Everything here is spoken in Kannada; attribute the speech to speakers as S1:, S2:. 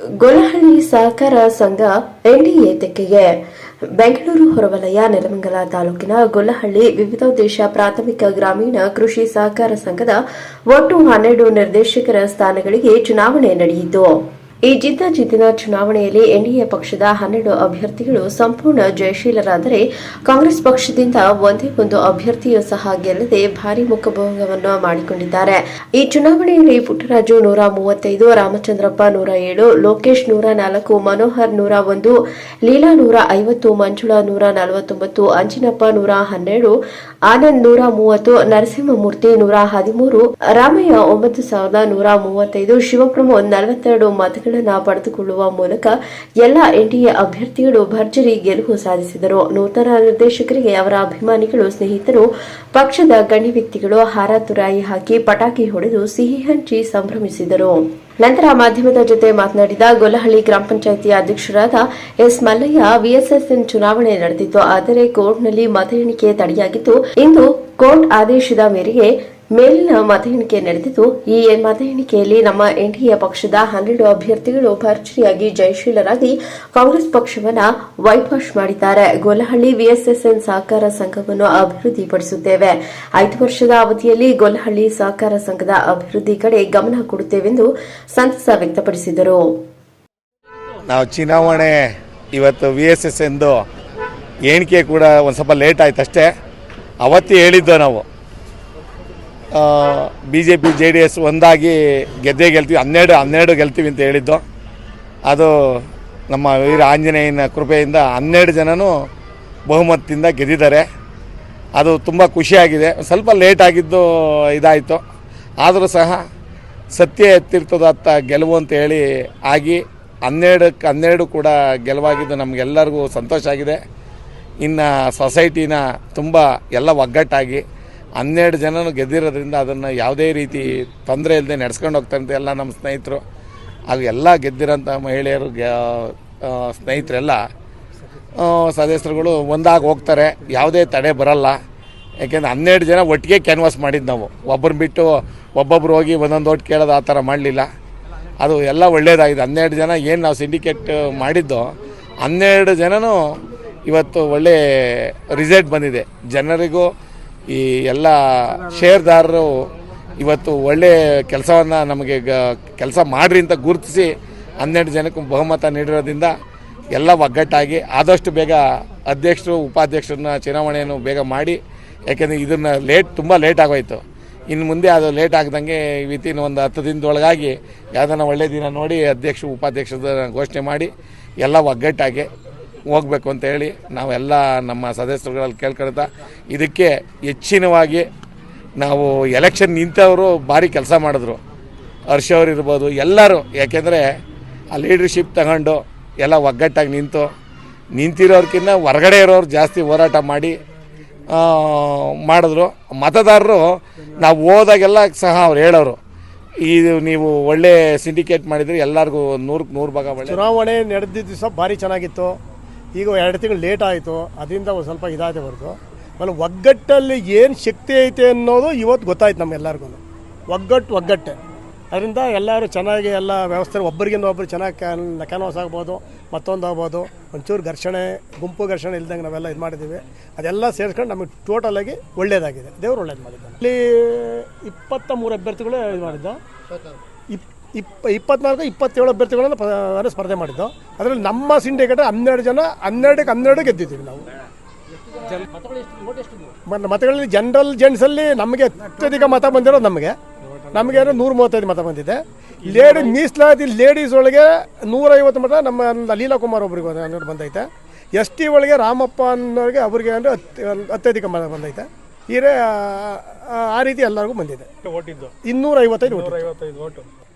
S1: ಗೊಲಹಳ್ಳಿ ಸಹಕಾರ ಸಂಘ ಎನ್ಡಿಎ ತೆಕ್ಕೆಗೆ ಬೆಂಗಳೂರು ಹೊರವಲಯ ನೆಲಮಂಗಲ ತಾಲೂಕಿನ ಗೊಲ್ಲಹಳ್ಳಿ ವಿವಿಧೋದ್ದೇಶ ಪ್ರಾಥಮಿಕ ಗ್ರಾಮೀಣ ಕೃಷಿ ಸಹಕಾರ ಸಂಘದ ಒಟ್ಟು ಹನ್ನೆರಡು ನಿರ್ದೇಶಕರ ಸ್ಥಾನಗಳಿಗೆ ಚುನಾವಣೆ ನಡೆಯಿತು. ಈ ಜಿದ್ದಾಜಿದ್ದಿನ ಚುನಾವಣೆಯಲ್ಲಿ ಎನ್ಡಿಎ ಪಕ್ಷದ ಹನ್ನೆರಡು ಅಭ್ಯರ್ಥಿಗಳು ಸಂಪೂರ್ಣ ಜಯಶೀಲರಾದರೆ ಕಾಂಗ್ರೆಸ್ ಪಕ್ಷದಿಂದ ಒಂದೇ ಒಂದು ಅಭ್ಯರ್ಥಿಯೂ ಸಹ ಗೆಲ್ಲದೆ ಭಾರಿ ಮುಖಭಂಗವನ್ನು ಮಾಡಿಕೊಂಡಿದ್ದಾರೆ. ಈ ಚುನಾವಣೆಯಲ್ಲಿ ಪುಟ್ಟರಾಜು ನೂರ ಮೂವತ್ತೈದು, ರಾಮಚಂದ್ರಪ್ಪ ನೂರ ಏಳು, ಲೋಕೇಶ್ ನೂರ ನಾಲ್ಕು, ಮನೋಹರ್ ನೂರ ಒಂದು, ಲೀಲಾ ನೂರ ಐವತ್ತು, ಮಂಜುಳಾ ನೂರ ನಲವತ್ತೊಂಬತ್ತು, ಅಂಜಿನಪ್ಪ ನೂರ ಹನ್ನೆರಡು, ಆನಂದ್ ನೂರ ಮೂವತ್ತು, ನರಸಿಂಹಮೂರ್ತಿ ನೂರ ಹದಿಮೂರು, ರಾಮಯ್ಯ ಒಂಬತ್ತು ಸಾವಿರದ ನೂರ ಮೂವತ್ತೈದು, ಶಿವಪ್ರಮೋದ್ ನಲವತ್ತೆರಡು ಮತಗಳನ್ನು ಪಡೆದುಕೊಳ್ಳುವ ಮೂಲಕ ಎಲ್ಲ ಎನ್ಡಿಎ ಅಭ್ಯರ್ಥಿಗಳು ಭರ್ಜರಿ ಗೆಲುವು ಸಾಧಿಸಿದರು. ನೂತನ ನಿರ್ದೇಶಕರಿಗೆ ಅವರ ಅಭಿಮಾನಿಗಳು, ಸ್ನೇಹಿತರು, ಪಕ್ಷದ ಗಣ್ಯ ವ್ಯಕ್ತಿಗಳು ಹಾರಾತುರಾಯಿ ಹಾಕಿ ಪಟಾಕಿ ಹೊಡೆದು ಸಿಹಿ ಹಂಚಿ ಸಂಭ್ರಮಿಸಿದರು. ನಂತರ ಮಾಧ್ಯಮದ ಜೊತೆ ಮಾತನಾಡಿದ ಗೊಲ್ಲಹಳ್ಳಿ ಗ್ರಾಮ ಪಂಚಾಯಿತಿ ಅಧ್ಯಕ್ಷರಾದ ಎಸ್ ಮಲ್ಲಯ್ಯ, ವಿಎಸ್ಎಸ್ಎನ್ ಚುನಾವಣೆ ನಡೆದಿತ್ತು. ಆದರೆ ಕೋರ್ಟ್ನಲ್ಲಿ ಮತ ಎಣಿಕೆ ತಡೆಯಾಗಿತ್ತು. ಇಂದು ಕೋರ್ಟ್ ಆದೇಶದ ಮೇರೆಗೆ ಮೇಲಿನ ಮತ ಎಣಿಕೆ ನಡೆದಿದ್ದು, ಈ ಮತ ಎಣಿಕೆಯಲ್ಲಿ ನಮ್ಮ ಎನ್ಡಿಎ ಪಕ್ಷದ ಹನ್ನೆರಡು ಅಭ್ಯರ್ಥಿಗಳು ಭರ್ಜರಿಯಾಗಿ ಜಯಶೀಲರಾಗಿ ಕಾಂಗ್ರೆಸ್ ಪಕ್ಷವನ್ನ ವೈಟ್ ವಾಶ್ ಮಾಡಿದ್ದಾರೆ. ಗೊಲ್ಲಹಳ್ಳಿ ವಿಎಸ್ಎಸ್ಎನ್ ಸಹಕಾರ ಸಂಘವನ್ನು ಅಭಿವೃದ್ಧಿಪಡಿಸುತ್ತೇವೆ. ಐದು ವರ್ಷದ ಅವಧಿಯಲ್ಲಿ ಗೊಲ್ಲಹಳ್ಳಿ ಸಹಕಾರ ಸಂಘದ ಅಭಿವೃದ್ಧಿ ಕಡೆ ಗಮನ ಕೊಡುತ್ತೇವೆಂದು ಸಂತಸ ವ್ಯಕ್ತಪಡಿಸಿದರು.
S2: ನಾವು ಚುನಾವಣೆ ಇವತ್ತು ವಿ ಎಸ್ ಎಸ್ ಎಂದು ಎಣಿಕೆ ಕೂಡ ಒಂದು ಸ್ವಲ್ಪ ಲೇಟ್ ಆಯ್ತು ಅಷ್ಟೇ ಅವತ್ತೇ ಹೇಳಿದ್ದು ನಾವು. B J P J D S ಒಂದಾಗಿ ಗೆದ್ದೇ ಗೆಲ್ತೀವಿ. ಹನ್ನೆರಡು ಹನ್ನೆರಡು ಗೆಲ್ತೀವಿ ಅಂತ ಹೇಳಿದ್ದು. ಅದು ನಮ್ಮ ವೀರ ಆಂಜನೇಯನ ಕೃಪೆಯಿಂದ ಹನ್ನೆರಡು ಜನನೂ ಬಹುಮತದಿಂದ ಗೆದ್ದಿದ್ದಾರೆ. ಅದು ತುಂಬ ಖುಷಿಯಾಗಿದೆ. ಸ್ವಲ್ಪ ಲೇಟ್ ಆಗಿದ್ದು ಇದಾಯಿತು. ಆದರೂ ಸಹ ಸತ್ಯ ಎತ್ತಿರ್ತದತ್ತ ಗೆಲುವು ಅಂತ ಹೇಳಿ ಆಗಿ ಹನ್ನೆರಡಕ್ಕೆ, ಹನ್ನೆರಡು ಕೂಡ ಗೆಲುವಾಗಿದ್ದು ನಮಗೆಲ್ಲರಿಗೂ ಸಂತೋಷ ಆಗಿದೆ. ಇನ್ನು ಸೊಸೈಟಿನ ತುಂಬ ಎಲ್ಲ ಒಗ್ಗಟ್ಟಾಗಿ ಹನ್ನೆರಡು ಜನನು ಗೆದ್ದಿರೋದ್ರಿಂದ ಅದನ್ನು ಯಾವುದೇ ರೀತಿ ತೊಂದರೆ ಇಲ್ಲದೆ ನಡೆಸ್ಕೊಂಡು ಹೋಗ್ತಾರಂತೆ ಎಲ್ಲ ನಮ್ಮ ಸ್ನೇಹಿತರು. ಹಾಗೆ ಎಲ್ಲ ಗೆದ್ದಿರೋಂಥ ಮಹಿಳೆಯರು ಸ್ನೇಹಿತರೆಲ್ಲ ಸದಸ್ಯರುಗಳು ಒಂದಾಗಿ ಹೋಗ್ತಾರೆ. ಯಾವುದೇ ತಡೆ ಬರಲ್ಲ. ಯಾಕೆಂದ್ರೆ ಹನ್ನೆರಡು ಜನ ಒಟ್ಟಿಗೆ ಕ್ಯಾನ್ವಾಸ್ ಮಾಡಿದ್ದು ನಾವು. ಒಬ್ಬರನ್ನ ಬಿಟ್ಟು ಒಬ್ಬೊಬ್ರು ಹೋಗಿ ಒಂದೊಂದು ಓಟ್ ಕೇಳೋದು ಆ ಥರ ಮಾಡಲಿಲ್ಲ. ಅದು ಎಲ್ಲ ಒಳ್ಳೇದಾಗಿದೆ. ಹನ್ನೆರಡು ಜನ ಏನು ನಾವು ಸಿಂಡಿಕೇಟ್ ಮಾಡಿದ್ದು, ಹನ್ನೆರಡು ಜನನೂ ಇವತ್ತು ಒಳ್ಳೆ ರಿಸಲ್ಟ್ ಬಂದಿದೆ. ಜನರಿಗೂ ಈ ಎಲ್ಲ ಷೇರ್ದಾರರು ಇವತ್ತು ಒಳ್ಳೆ ಕೆಲಸವನ್ನು ನಮಗೆ ಕೆಲಸ ಮಾಡ್ರಿ ಅಂತ ಗುರುತಿಸಿ ಹನ್ನೆರಡು ಜನಕ್ಕೂ ಬಹುಮತ ನೀಡಿರೋದ್ರಿಂದ ಎಲ್ಲ ಒಗ್ಗಟ್ಟಾಗಿ ಆದಷ್ಟು ಬೇಗ ಅಧ್ಯಕ್ಷರು, ಉಪಾಧ್ಯಕ್ಷರನ್ನ ಚುನಾವಣೆಯನ್ನು ಬೇಗ ಮಾಡಿ, ಯಾಕೆಂದರೆ ಇದನ್ನು ಲೇಟ್, ತುಂಬ ಲೇಟ್ ಆಗೋಯ್ತು. ಇನ್ನು ಮುಂದೆ ಅದು ಲೇಟ್ ಆಗ್ದಂಗೆ ವಿತಿನ್ ಒಂದು ಹತ್ತು ದಿನದೊಳಗಾಗಿ ಯಾವುದನ್ನ ಒಳ್ಳೆ ದಿನ ನೋಡಿ ಅಧ್ಯಕ್ಷ ಉಪಾಧ್ಯಕ್ಷರ ಘೋಷಣೆ ಮಾಡಿ ಎಲ್ಲ ಒಗ್ಗಟ್ಟಾಗಿ ಹೋಗ್ಬೇಕು ಅಂತ ಹೇಳಿ ನಾವೆಲ್ಲ ನಮ್ಮ ಸದಸ್ಯರುಗಳಲ್ಲಿ ಕೇಳ್ಕೊಳ್ತಾ ಇದಕ್ಕೆ ಹೆಚ್ಚಿನವಾಗಿ ನಾವು ಎಲೆಕ್ಷನ್ ನಿಂತವರು ಭಾರಿ ಕೆಲಸ ಮಾಡಿದ್ರು. ಹರ್ಷ ಇರ್ಬೋದು, ಎಲ್ಲರೂ. ಯಾಕೆಂದರೆ ಆ ಲೀಡರ್ಶಿಪ್ ತಗೊಂಡು ಎಲ್ಲ ಒಗ್ಗಟ್ಟಾಗಿ ನಿಂತು, ನಿಂತಿರೋರ್ಕಿನ್ನ ಹೊರಗಡೆ ಇರೋರು ಜಾಸ್ತಿ ಹೋರಾಟ ಮಾಡಿ ಮಾಡಿದ್ರು. ಮತದಾರರು ನಾವು ಹೋದಾಗೆಲ್ಲ ಸಹ ಅವ್ರು ಹೇಳೋರು, ಇದು ನೀವು ಒಳ್ಳೆ ಸಿಂಡಿಕೇಟ್ ಮಾಡಿದ್ರೆ, ಎಲ್ಲರಿಗೂ ನೂರಕ್ಕೆ ನೂರು ಭಾಗ ಒಳ್ಳೆ
S3: ಚುನಾವಣೆ ನಡೆದಿದ್ದು ಸಹ ಭಾರಿ ಚೆನ್ನಾಗಿತ್ತು. ಈಗ ಎರಡು ತಿಂಗಳು ಲೇಟ್ ಆಯಿತು ಅದರಿಂದ ಒಂದು ಸ್ವಲ್ಪ ಇದಾದೆ ಹೊರತು. ಆಮೇಲೆ ಒಗ್ಗಟ್ಟಲ್ಲಿ ಏನು ಶಕ್ತಿ ಐತೆ ಅನ್ನೋದು ಇವತ್ತು ಗೊತ್ತಾಯ್ತು ನಮ್ಗೆಲ್ಲರಿಗೂ ಒಗ್ಗಟ್ಟು ಒಗ್ಗಟ್ಟೆ. ಅದರಿಂದ ಎಲ್ಲರೂ ಚೆನ್ನಾಗಿ ಎಲ್ಲ ವ್ಯವಸ್ಥೆ ಒಬ್ಬರಿಗಿಂತ ಒಬ್ಬರು ಚೆನ್ನಾಗಿ ಕ್ಯಾನ್ ಕ್ಯಾನ್ವಾಸ್ ಆಗ್ಬೋದು ಮತ್ತೊಂದು ಆಗ್ಬೋದು. ಒಂಚೂರು ಘರ್ಷಣೆ ಗುಂಪು ಘರ್ಷಣೆ ಇಲ್ದಂಗೆ ನಾವೆಲ್ಲ ಇದು ಮಾಡಿದ್ದೀವಿ ಅದೆಲ್ಲ ಸೇರಿಸ್ಕೊಂಡು ನಮಗೆ ಟೋಟಲಾಗಿ ಒಳ್ಳೆಯದಾಗಿದೆ ದೇವರು ಒಳ್ಳೇದು ಮಾಡಿದ್ದಾನೆ. ಇಲ್ಲಿ ಇಪ್ಪತ್ತ ಮೂರು ಅಭ್ಯರ್ಥಿಗಳು ಇದು ಮಾಡಿದ್ದು? ಇಪ್ ಇಪ್ಪ ಇಪ್ಪತ್ನಾಲ್ಕು ಇಪ್ಪತ್ತೇಳು ಅಭ್ಯರ್ಥಿಗಳನ್ನು ಪ- ಸ್ಪರ್ಧೆ ಮಾಡಿದ್ದು. ಅದರಲ್ಲಿ ನಮ್ಮ ಸಿಂಡಿಕೇಟ್ ಹನ್ನೆರಡು ಜನ ಹನ್ನೆರಡಕ್ಕೆ ಹನ್ನೆರಡು ಗೆದ್ದಿದ್ದೀವಿ ನಾವು. ಮತಗಳಲ್ಲಿ ಜನರಲ್ ಜೆಂಟ್ಸಲ್ಲಿ ನಮಗೆ ಅತ್ಯಧಿಕ ಮತ ಬಂದಿರೋದು ನಮಗೆ. ನಮಗೆ ಏನೋ ನೂರ ಮೂವತ್ತೈದು ಮತ ಬಂದಿದೆ. ಲೇಡಿ ಮೀಸಲಾತಿ ಲೇಡೀಸ್ ಒಳಗೆ ನೂರೈವತ್ತು ಮತ ನಮ್ಮ ಲೀಲಾ ಕುಮಾರ್ ಒಬ್ರಿಗೆ ಬಂದೈತೆ. ಎಸ್ ಟಿ ಒಳಗೆ ರಾಮಪ್ಪ ಅನ್ನೋರಿಗೆ ಅವ್ರಿಗೆ ಅಂದರೆ ಅತ್ಯಧಿಕ ಮತ ಬಂದೈತೆ. ಹೀರೆ ಆ- ಆ ರೀತಿ ಎಲ್ಲರಿಗೂ ಬಂದಿದೆ.
S4: ಇನ್ನೂರೈವತ್ತೈದು
S3: ಇನ್ನೂರ ಐವತ್ತೈದು